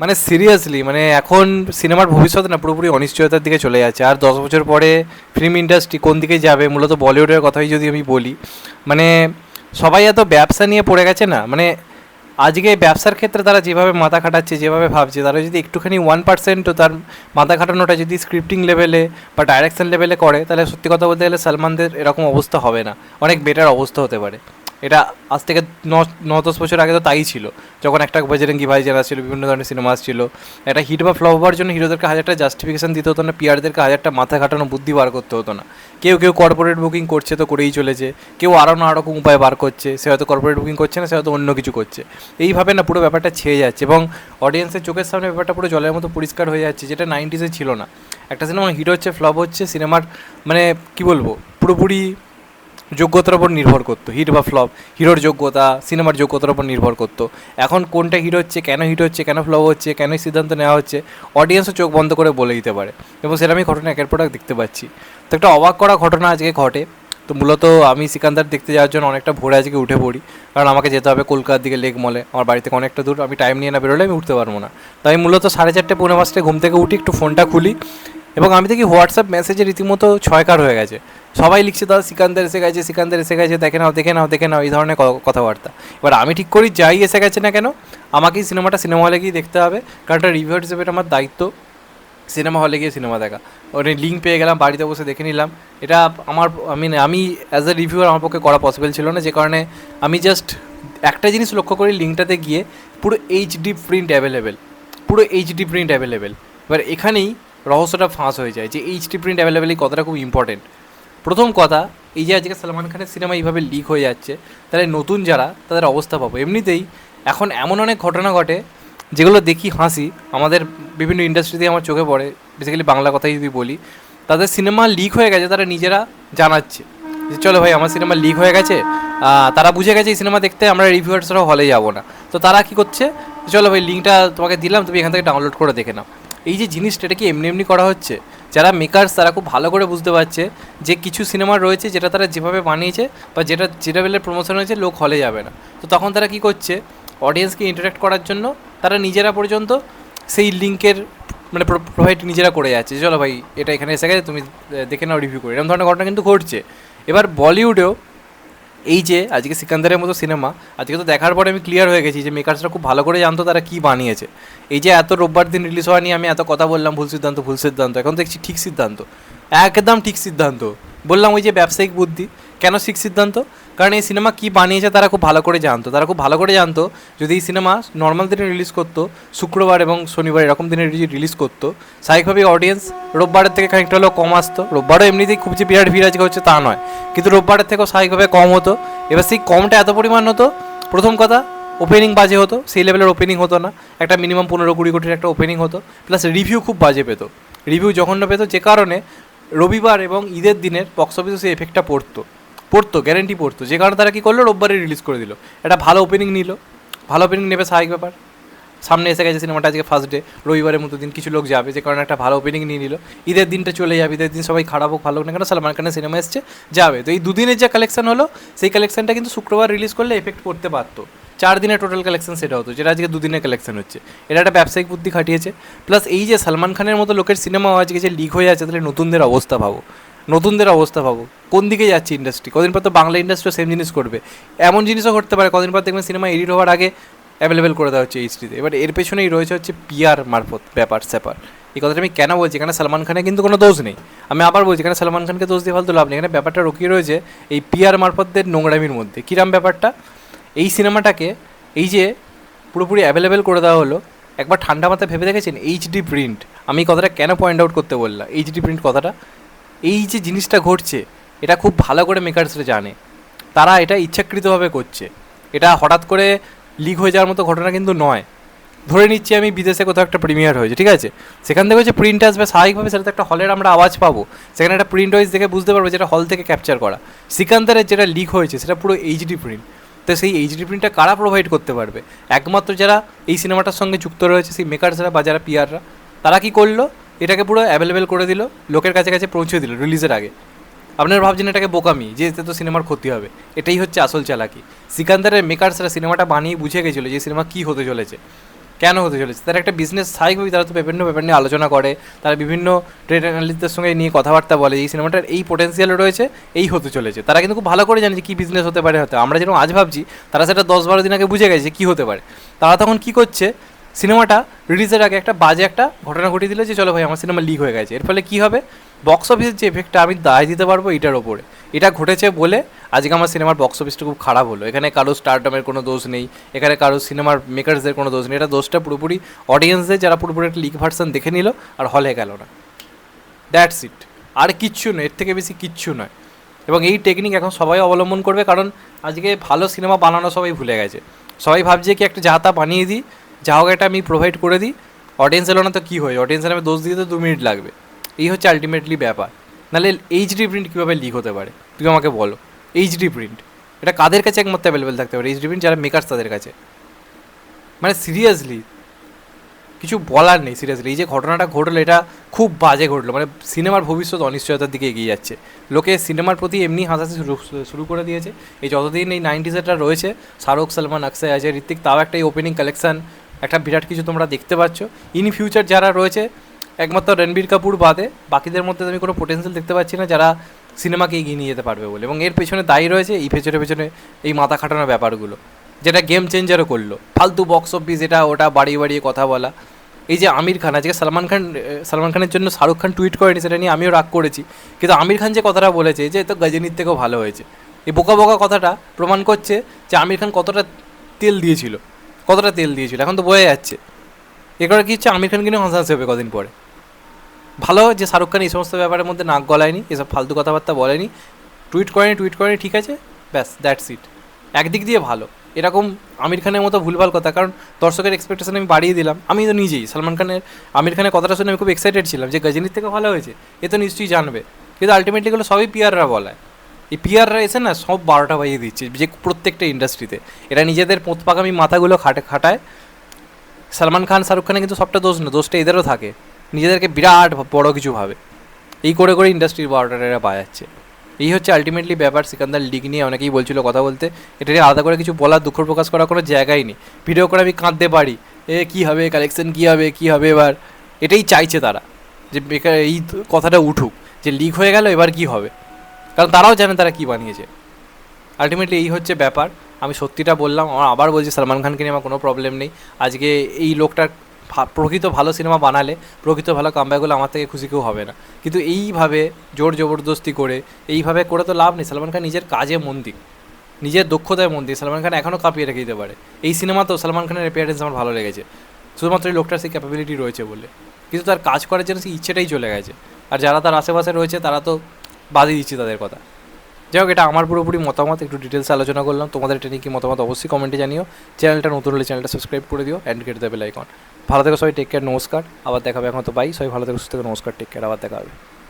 মানে সিরিয়াসলি মানে এখন সিনেমার ভবিষ্যৎ না, পুরোপুরি অনিশ্চয়তার দিকে চলে যাচ্ছে। আর দশ বছর পরে ফিল্ম ইন্ডাস্ট্রি কোন দিকে যাবে, মূলত বলিউডের কথাই যদি আমি বলি মানে সবাই এত ব্যবসা নিয়ে পড়ে গেছে না মানে আজকে ব্যবসার ক্ষেত্রে তারা যেভাবে মাথা খাটাচ্ছে, যেভাবে ভাবছে, তারা যদি একটুখানি ওয়ান পার্সেন্টও তার মাথা খাটানোটা যদি স্ক্রিপ্টিং লেভেলে বা ডাইরেকশন লেভেলে করে, তাহলে সত্যি কথা বলতে গেলে সালমানদের এরকম অবস্থা হবে না। অনেক বেটার অবস্থা হতে পারে। এটা আজ থেকে ন দশ বছর আগে তো তাই ছিল। যখন একটা বজরঙ্গি ভাই যারা ছিল, বিভিন্ন ধরনের সিনেমা ছিল একটা হিট বা ফ্লপ হওয়ার জন্য হিরোদেরকে হাজারটা জাস্টিফিকেশন দিতে হতো না পিয়ারদেরকে হাজারটা মাথা খাটানো বুদ্ধি বার করতে হতো না। কেউ কেউ কর্পোরেট বুকিং করছে তো করেই চলেছে। কেউ আরও নানা রকম উপায় বার করছে, সে হয়তো কর্পোরেট বুকিং করছে না, সে হয়তো অন্য কিছু করছে। এইভাবে না পুরো ব্যাপারটা ছেয়ে যাচ্ছে এবং অডিয়েন্সের চোখের সামনে ব্যাপারটা পুরো জলের মতো পরিষ্কার হয়ে যাচ্ছে, যেটা নাইনটিসে ছিল না। একটা সিনেমা হিট হচ্ছে ফ্লপ হচ্ছে সিনেমার মানে কি বলব, পুরোপুরি যোগ্যতার ওপর নির্ভর করতো। হিট বা ফ্লপ, হিরোর যোগ্যতা, সিনেমার যোগ্যতার ওপর নির্ভর করতো। এখন কোনটা হিট হচ্ছে, কেন হিট হচ্ছে, কেন ফ্লপ হচ্ছে, কেন সিদ্ধান্ত নেওয়া হচ্ছে অডিয়েন্সও চোখ বন্ধ করে বলে দিতে পারে। এবং সেরকমই ঘটনা একের পর এক দেখতে পাচ্ছি। তো একটা অবাক করা ঘটনা আজকে ঘটে। তো মূলত আমি সিকান্দার দেখতে যাওয়ার জন্য অনেকটা ভোরে আজকে উঠে পড়ি। কারণ আমাকে যেতে হবে কলকাতার দিকে, লেক মলে। আমার বাড়ি থেকে অনেকটা দূর। আমি টাইম নিয়ে না বেরোলে আমি উঠতে পারব না। তাই মূলত সাড়ে চারটে, পৌনে পাঁচটায় ঘুম থেকে উঠি, একটু ফোনটা খুলি। এবং আমি দেখি হোয়াটসঅ্যাপ মেসেজে রীতিমতো ছয়কার হয়ে গেছে। সবাই লিখছে, দাদা, সিকান্দার এসে গেছে, সিকান্দার এসে গেছে, দেখে নাও দেখে নাও দেখে নাও। এই ধরনের কথাবার্তা। এবার আমি ঠিক করি যাই এসে গেছে না কেন, আমাকেই সিনেমাটা সিনেমা হলে গিয়ে দেখতে হবে। কারণ একটা রিভিউ হিসেবে আমার দায়িত্ব। সিনেমা হলে গিয়ে সিনেমা দেখা। ওখানে লিঙ্ক পেয়ে গেলাম, বাড়িতে বসে দেখে নিলাম। এটা আমার আমি আমি অ্যাজ এ রিভিউয়ার আমার পক্ষে করা পসিবল ছিল না। যে কারণে আমি জাস্ট একটা জিনিস লক্ষ্য করি লিঙ্কটাতে গিয়ে, পুরো এইচডি প্রিন্ট অ্যাভেলেবেল পুরো এইচডি প্রিন্ট অ্যাভেলেবেল এবার এখানেই রহস্যটা ফাঁস হয়ে যায় যে এইচডি প্রিন্ট অ্যাভেলেবেল এই কথাটা খুব ইম্পর্টেন্ট প্রথম কথা, এই যে আজকে সালমান খানের সিনেমা এইভাবে লিক হয়ে যাচ্ছে, তাহলে নতুন যারা, তাদের অবস্থা পাবো এমনিতেই এখন এমন অনেক ঘটনা ঘটে, যেগুলো দেখি হাসি, আমাদের বিভিন্ন ইন্ডাস্ট্রিতে আমার চোখে পড়ে বেসিক্যালি বাংলা কথাই যদি বলি, তাদের সিনেমা লিক হয়ে গেছে, তারা নিজেরা জানাচ্ছে। যে চলো ভাই, আমার সিনেমা লিক হয়ে গেছে তারা বুঝে গেছে এই সিনেমা দেখতে আমরা রিভিউয়ার্সরাও হলে যাব না। তো তারা কি করছে চলো ভাই লিঙ্কটা তোমাকে দিলাম, তুমি এখান থেকে ডাউনলোড করে দেখে নাও। এই যে জিনিসটা, এটা কি এমনি এমনি করা হচ্ছে? যারা মেকার্স তারা খুব ভালো করে বুঝতে পারছে যে কিছু সিনেমা রয়েছে যেটা তারা যেভাবে বানিয়েছে বা যেটা যেটা বেলে প্রমোশন হয়েছে, লোক হলে যাবে না। তো তখন তারা কি করছে? অডিয়েন্সকে ইন্টারাক্ট করার জন্য তারা নিজেরা পর্যন্ত সেই লিঙ্কের মানে প্রোভাইড নিজেরা করে যাচ্ছে চলো ভাই, এটা এখানে এসে গেছে, তুমি দেখে নাও রিভিউ করে। এরকম ধরনের ঘটনা কিন্তু ঘটছে। এবার বলিউডেও এই যে আজকে সিকান্দারের মতো সিনেমা, আজকে তো দেখার পরে আমি ক্লিয়ার হয়ে গেছি যে মেকার্সরা খুব ভালো করে জানতো তারা কী বানিয়েছে। এই যে এত রোববার দিন রিলিজ হওয়া নিয়ে আমি এত কথা বললাম, ভুল সিদ্ধান্ত ভুল সিদ্ধান্ত, এখন দেখছি ঠিক সিদ্ধান্ত। একদম ঠিক সিদ্ধান্ত। বললাম ওই যে ব্যবসায়িক বুদ্ধি, কেন ঠিক সিদ্ধান্ত? কারণ এই সিনেমা কী বানিয়েছে তারা খুব ভালো করে জানতো। তারা খুব ভালো করে জানতো যদি এই সিনেমা নর্মাল দিনে রিলিজ করতো, শুক্রবার এবং শনিবার এরকম দিনে রিলিজ করতো স্বাভাবিকভাবেই অডিয়েন্স রোববারের থেকে খানিকটা হলেও কম আসতো। রোববারও এমনিতেই খুব যে বিরাট ভিড় আজকে হচ্ছে তা নয়। কিন্তু রোববারের থেকেও স্বাভাবিকভাবে কম হতো। এবার সেই কমটা এত পরিমাণ হতো, প্রথম কথা ওপেনিং বাজে হতো, সেই লেভেলের ওপেনিং হতো না। একটা মিনিমাম পনেরো কুড়ি কোটির একটা ওপেনিং হতো। প্লাস রিভিউ খুব বাজে পেতো। রিভিউ জঘন্য পেতো, যে কারণে রবিবার এবং ঈদের দিনের বক্স অফিসে সেই এফেক্টটা পড়তো। পড়তো গ্যারেন্টি পড়তো। যে কারণে তারা কী করল? রোববারে রিলিজ করে দিল। একটা ভালো ওপেনিং নিল। ভালো ওপেনিং নেবে স্বাভাবিক ব্যাপার। সামনে এসে গেছে সিনেমাটা আজকে ফার্স্ট ডে রবিবারের মতো দিন কিছু লোক যাবে, যে কারণে একটা ভালো ওপেনিং নিয়ে নিল। ঈদের দিনটা চলে যাবে, ঈদের দিন সবাই খারাপ হোক, ভালো হোক না কেন, সালমান খানের সিনেমা এসছে, যাবে। তো এই দুদিনের যে কালেকশন হলো, সেই কালেকশনটা কিন্তু শুক্রবার রিলিজ করলে এফেক্ট করতে পারতো। চার দিনের টোটাল কালেকশন সেটা হতো, যেটা আজকে দুদিনের কালেকশন হচ্ছে। এটা একটা ব্যবসায়িক বুদ্ধি খাটিয়েছে। প্লাস এই যে সালমান খানের মতো লোকের সিনেমা আজকে যে লিক হয়ে আছে, তাহলে নতুনদের অবস্থা ভাবো। নতুনদের অবস্থা ভাবো। কোন দিকে যাচ্ছে ইন্ডাস্ট্রি কদিন পর তো বাংলা ইন্ডাস্ট্রিও সেম জিনিস করবে। এমন জিনিসও ঘটতে পারে, কদিন পর দেখবেন সিনেমা এডিট হওয়ার আগে অ্যাভেলেবেল করে দেওয়া হচ্ছে এইচডিতে এবার এর পেছনেই রয়েছে হচ্ছে পিয়ার মারফত, ব্যাপার স্যাপার। এই কথাটা আমি কেন বলছি? এখানে সালমান খানের কিন্তু কোনো দোষ নেই। আমি আবার বলছি, এখানে সালমান খানকে দোষ দিয়ে ফালতু লাভ নেই। এখানে ব্যাপারটা রকিয়ে রয়েছে এই পিয়ার মারফতদের নোংরামির মধ্যে। কিরাম ব্যাপারটা? এই সিনেমাটাকে এই যে পুরোপুরি অ্যাভেলেবেল করে দেওয়া হলো, একবার ঠান্ডা মাথায় ভেবে দেখেছেন? এইচডি প্রিন্ট আমি কথাটা কেন পয়েন্ট আউট করতে বললাম? এইচডি প্রিন্ট কথাটা? এই যে জিনিসটা ঘটছে, এটা খুব ভালো করে মেকার্সরা জানে। তারা এটা ইচ্ছাকৃতভাবে করছে। এটা হঠাৎ করে লিক হয়ে যাওয়ার মতো ঘটনা কিন্তু নয়। ধরে নিচ্ছি আমি বিদেশে কোথাও একটা প্রিমিয়ার হয়েছে, ঠিক আছে? সেখান থেকে হচ্ছে প্রিন্ট আসবে, স্বাভাবিকভাবে সেটা তো একটা হলের আমরা আওয়াজ পাবো। সেখানে একটা প্রিন্ট ওয়াইজ দেখে বুঝতে পারব যেটা হল থেকে ক্যাপচার করা। সিকান্দারের যেটা লিক হয়েছে, সেটা পুরো এইচডি প্রিন্ট তো সেই এইচডি প্রিন্টটা কারা প্রোভাইড করতে পারবে? একমাত্র যারা এই সিনেমাটার সঙ্গে যুক্ত রয়েছে, সেই মেকার্সরা বা যারা পিআররা তারা কি করল? এটাকে পুরো অ্যাভেলেবেল করে দিল, লোকের কাছে কাছে পৌঁছে দিল রিলিজের আগে। আপনারা ভাবছেন এটাকে বোকামি, যে এতে তো সিনেমার ক্ষতি হবে। এটাই হচ্ছে আসল চালাকি। সিকান্দারের মেকার্সরা সিনেমাটা বানিয়ে বুঝে গেছিল যে সিনেমা কী হতে চলেছে, কেন হতে চলেছে। তারা একটা বিজনেস স্বাভাবিকভাবেই তারা তো বিভিন্ন ব্যাপার নিয়ে আলোচনা করে, তারা বিভিন্ন ট্রেড অ্যানালিস্টদের সঙ্গে নিয়ে কথাবার্তা বলে এই সিনেমাটার এই পোটেন্সিয়াল রয়েছে, এই হতে চলেছে। তারা কিন্তু খুব ভালো করে জানে যে কী বিজনেস হতে পারে হয়তো। আমরা যেরকম আজ ভাবছি, তারা সেটা দশ বারো দিন আগে বুঝে গেছে কী হতে পারে। তারা তখন কী করছে সিনেমাটা রিলিজের আগে একটা বাজে একটা ঘটনা ঘটিয়ে দিল যে, চলো ভাই, আমার সিনেমা লিক হয়ে গেছে। এর ফলে কী হবে? বক্স অফিসের যে এফেক্টটা আমি দায় দিতে পারব এটার ওপরে। এটা ঘটেছে বলে আজকে আমার সিনেমার বক্স অফিসটা খুব খারাপ হলো। এখানে কারও স্টারডমের কোনো দোষ নেই, এখানে কারও সিনেমার মেকার্সদের কোনো দোষ নেই। এটা দোষটা পুরোপুরি অডিয়েন্সদের যারা পুরোপুরি একটা লিক ভার্সন দেখে নিল আর হলে গেল না। দ্যাটস ইট আর কিচ্ছু নয়, এর থেকে বেশি কিচ্ছু নয়। এবং এই টেকনিক এখন সবাই অবলম্বন করবে, কারণ আজকে ভালো সিনেমা বানানো সবাই ভুলে গেছে। সবাই ভাবছে কি, একটা যা তা বানিয়ে দিই যা হোক একটা আমি প্রোভাইড করে দিই। অডিয়েন্স এলো না তো কী হয়? অডিয়েন্সের আমি দোষ দিতে দু মিনিট লাগবে। এই হচ্ছে আলটিমেটলি ব্যাপার। নাহলে এইচডি প্রিন্ট কীভাবে লিক হতে পারে? তুমি আমাকে বলো। এইচডি প্রিন্ট এটা কাদের কাছে একমাত্র অ্যাভেলেবেল থাকতে পারে? এইচডি প্রিন্ট যারা মেকার্স তাদের কাছে। মানে সিরিয়াসলি কিছু বলার নেই সিরিয়াসলি এই যে ঘটনাটা ঘটলো, এটা খুব বাজে ঘটলো। মানে সিনেমার ভবিষ্যৎ অনিশ্চয়তার দিকে এগিয়ে যাচ্ছে। লোকে সিনেমার প্রতি এমনি হাসাতে শুরু করে দিয়েছে। এই যতদিন এই নাইনটিজেরটা রয়েছে, শাহরুখ, সালমান, অক্ষয়, অজয়, ঋত্বিক, তাও একটা এই ওপেনিং কালেকশন একটা বিরাট কিছু তোমরা দেখতে পাচ্ছ। ইন ফিউচার যারা রয়েছে, একমাত্র রণবীর কাপুর বাদে, বাকিদের মধ্যে আমি কোনো পোটেন্সিয়াল দেখতে পাচ্ছি না, যারা সিনেমাকে এগিয়ে নিয়ে যেতে পারবে বলে। এবং এর পেছনে দায়ী রয়েছে এই পেছনে পেছনে এই মাথা খাটানোর ব্যাপারগুলো, যেটা গেম চেঞ্জারও করল। ফালতু বক্স অফিস এটা ওটা বাড়িয়ে বাড়িয়ে কথা বলা। এই যে আমির খান, আজকে সালমান খান, সালমান খানের জন্য শাহরুখ খান টুইট করেনি, সেটা নিয়ে আমিও রাগ করেছি। কিন্তু আমির খান যে কথাটা বলেছে যে তো গজনীর থেকেও ভালো হয়েছে। এই বোকা বোকা কথাটা প্রমাণ করছে যে আমির খান কতটা তেল দিয়েছিল। কতটা তেল দিয়েছিল? এখন তো বোঝা যাচ্ছে। এবার কি হচ্ছে? আমির খান কিনে হাসাহাসি হবে কদিন পরে। ভালো যে শাহরুখ খান এই সমস্ত ব্যাপারের মধ্যে নাক গলায়নি, এসব ফালতু কথাবার্তা বলেনি। টুইট করেনি টুইট করেনি, ঠিক আছে? ব্যাস দ্যাটস ইট একদিক দিয়ে ভালো। এরকম আমির খানের মতো ভুলভাল কথা, কারণ দর্শকের এক্সপেকটেশন আমি বাড়িয়ে দিলাম। আমি তো নিজেই, সালমান খানের, আমির খানের কথাটা শুনে আমি খুব এক্সাইটেড ছিলাম যে গজনীর থেকে ভালো হয়েছে। এ তো নিশ্চয়ই জানবে। কিন্তু আলটিমেটলি এগুলো সবই পিয়াররা বলায়। এই পিয়াররা এসে না সব বারোটা বাজিয়ে দিচ্ছে, যে প্রত্যেকটা ইন্ডাস্ট্রিতে এরা নিজেদের পোতপাকামি মাথাগুলো খাটে, খাটায়। সালমান খান, শাহরুখ খানের কিন্তু সবটা দোষ না, দোষটা এদেরও থাকে। নিজেদেরকে বিরাট বড় কিছু ভাবে। এই করে করে ইন্ডাস্ট্রির বারোটা এরা বাজাচ্ছে। এই হচ্ছে আলটিমেটলি ব্যাপার, সিকান্দার লিগ নিয়ে অনেকেই বলছিল কথা বলতে। এটা নিয়ে আলাদা করে কিছু বলার, দুঃখ প্রকাশ করার কোনো জায়গাই নেই। ভিডিও করে আমি কাঁদতে পারি। এ, কী হবে কালেকশন কী হবে কী হবে এবার? এটাই চাইছে তারা। যে বেকার, এই কথাটা উঠুক। যে লিক হয়ে গেল, এবার কি হবে? কারণ তারাও জানে তারা কী বানিয়েছে। আলটিমেটলি এই হচ্ছে ব্যাপার। আমি সত্যিটা বললাম, আমার আবার বলছি, সালমান খানকে নিয়ে আমার কোনো প্রবলেম নেই। আজকে এই লোকটার প্রকৃত ভালো সিনেমা বানালে, প্রকৃত ভালো কামব্যাকগুলো আমার থেকে খুশি কেউ হবে না। কিন্তু এইভাবে জোর জবরদস্তি করে, এইভাবে করে তো লাভ নেই। সালমান খান নিজের কাজে মন দিক। নিজের দক্ষতায় মন দিক। সালমান খান এখনও কাঁপিয়ে রেখে দিতে পারে। এই সিনেমাতেও সালমান খানের অ্যাপিয়ারেন্স আমার ভালো লেগেছে। শুধুমাত্র এই লোকটার সেই ক্যাপাবিলিটি রয়েছে বলে। কিন্তু তার কাজ করার জন্য সেই ইচ্ছেটাই চলে গেছে। আর যারা তার আশেপাশে রয়েছে, তারা তো বাদই দিচ্ছি তাদের কথা। যাই হোক এটা আমার পুরোপুরি মতামত, একটু ডিটেলসে আলোচনা করলাম। তোমাদের এটা নিয়ে কি মতামত অবশ্যই কমেন্টে জানিও। চ্যানেলটা নতুন হলে চ্যানেলটা সাবস্ক্রাইব করে দিও অ্যান্ড কেটে দেবে লাইকন ভালো থেকো সবাই টেক কেয়ার নমস্কার। আবার দেখাবে এখন তো বাই সবাই ভালো থেকো, সুস্থ থেকো, নমস্কার টেক কেয়ার আবার দেখা হবে।